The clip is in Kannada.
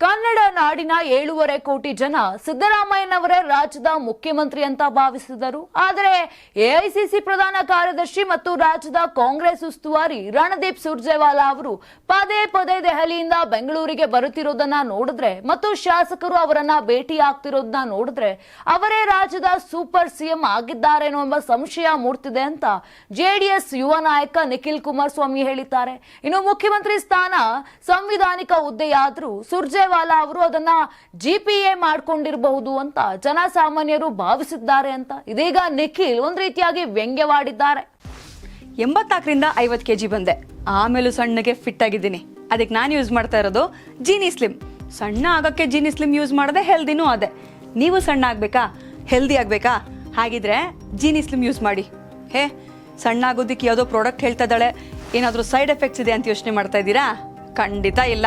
ಕನ್ನಡ ನಾಡಿನ ಏಳೂವರೆ ಕೋಟಿ ಜನ ಸಿದ್ದರಾಮಯ್ಯನವರೇ ರಾಜ್ಯದ ಮುಖ್ಯಮಂತ್ರಿ ಅಂತ ಭಾವಿಸಿದರು. ಆದರೆ ಎಐಸಿಸಿ ಪ್ರಧಾನ ಕಾರ್ಯದರ್ಶಿ ಮತ್ತು ರಾಜ್ಯದ ಕಾಂಗ್ರೆಸ್ ಉಸ್ತುವಾರಿ ರಣದೀಪ್ ಸುರ್ಜೇವಾಲಾ ಅವರು ಪದೇ ಪದೇ ದೆಹಲಿಯಿಂದ ಬೆಂಗಳೂರಿಗೆ ಬರುತ್ತಿರೋದನ್ನ ನೋಡಿದ್ರೆ ಮತ್ತು ಶಾಸಕರು ಅವರನ್ನ ಭೇಟಿ ಆಗ್ತಿರೋದನ್ನ ನೋಡಿದ್ರೆ ಅವರೇ ರಾಜ್ಯದ ಸೂಪರ್ ಸಿಎಂ ಆಗಿದ್ದಾರೇನೋ ಎಂಬ ಸಂಶಯ ಮೂಡ್ತಿದೆ ಅಂತ ಜೆಡಿಎಸ್ ಯುವ ನಾಯಕ ನಿಖಿಲ್ ಕುಮಾರಸ್ವಾಮಿ ಹೇಳಿದ್ದಾರೆ. ಇನ್ನು ಮುಖ್ಯಮಂತ್ರಿ ಸ್ಥಾನ ಸಂವಿಧಾನಿಕ ಹುದ್ದೆಯಾದ್ರೂ ಸುರ್ಜೇವಾಲಾ ಅವರು ಅದನ್ನ ಜಿಪಿಎ ಮಾಡ್ಕೊಂಡಿರಬಹುದು ಅಂತ ಜನಸಾಮಾನ್ಯರು ಭಾವಿಸಿದ್ದಾರೆ ಅಂತ ಇದೀಗ ನಿಖಿಲ್ ಒಂದ್ ರೀತಿಯಾಗಿ ವ್ಯಂಗ್ಯವಾಡಿದ್ದಾರೆ. ಎಂಬತ್ನಾಲ್ಕರಿಂದ ಐವತ್ತು ಕೆ ಜಿ ಬಂದೆ. ಆಮೇಲೂ ಸಣ್ಣಗೆ ಫಿಟ್ ಆಗಿದ್ದೀನಿ. ಅದಕ್ಕೆ ನಾನು ಯೂಸ್ ಮಾಡ್ತಾ ಇರೋದು ಜೀನಿ ಸ್ಲಿಮ್ ಸಣ್ಣ ಆಗೋಕ್ಕೆ ಜೀನಿ ಸ್ಲಿಮ್ ಯೂಸ್ ಮಾಡದೆ ಹೆಲ್ದಿನೂ ಅದೇ. ನೀವು ಸಣ್ಣ ಆಗಬೇಕಾ? ಹೆಲ್ದಿ ಆಗಬೇಕಾ? ಹಾಗಿದ್ರೆ ಜೀನಿ ಸ್ಲಿಮ್ ಯೂಸ್ ಮಾಡಿ. ಹೇ, ಸಣ್ಣ ಆಗೋದಿಕ್ಕೆ ಯಾವುದೋ ಪ್ರಾಡಕ್ಟ್ ಹೇಳ್ತಾ ಇದ್ದಾಳೆ. ಏನಾದರೂ ಸೈಡ್ ಎಫೆಕ್ಟ್ಸ್ ಇದೆ ಅಂತ ಯೋಚನೆ ಮಾಡ್ತಾ ಇದ್ದೀರಾ? ಖಂಡಿತ ಇಲ್ಲ.